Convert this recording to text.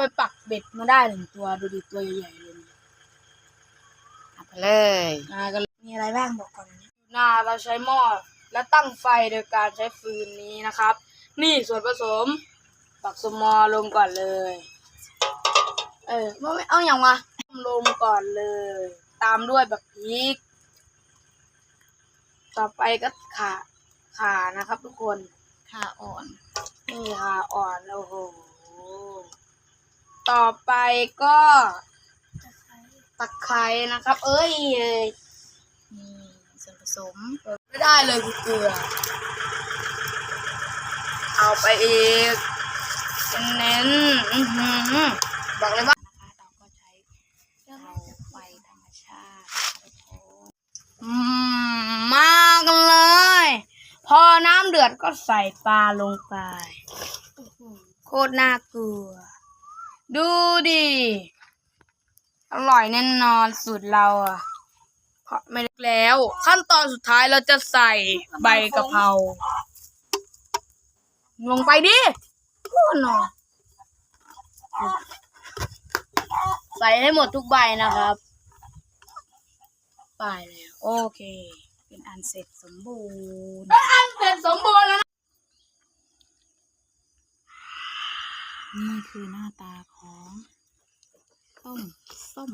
ไปปักเบ็ดมาได้หนึ่งตัวดูดิตัวใหญ่ๆเลยเอาไปเลยนาก็มีอะไรบ้างบอกก่อนนะนาเราใช้หม้อและตั้งไฟโดยการใช้ฟืนนี้นะครับ นี่ส่วนผสมปักสมอลงก่อนเลย เออไม่ไม่เอาอย่างวะลงก่อนเลย ตามด้วยแบบพริก ต่อไปก็ขาขานะครับทุกคนขาอ่อนนี่ค่ะอ่อนโอ้โห ต่อไปก็ตะไคร้นะครับ เอ้ยนี่ส่วนผสมไม่ได้เลยคือเกลือ เอาไปอีกเน้นบอกเลยว่าเราก็ใช้เตาไฟธรรมชาตินะคะทุกคนอืมากเลย พอน้ำเดือดก็ใส่ปลาลงไป โคตรน่ากลัว ดูดิ อร่อยแน่นอนสูตรเราอะเพราะไม่ได้แล้ว ขั้นตอนสุดท้ายเราจะใส่ใบกะเพราลงไปดิโอ้หนอใส่ให้หมดทุกใบนะครับไปแล้ว โอเค เป็นอันเสร็จสมบูรณ์ อันเสร็จสมบูรณ์แล้วนะ นี่คือหน้าตาของต้มส้ม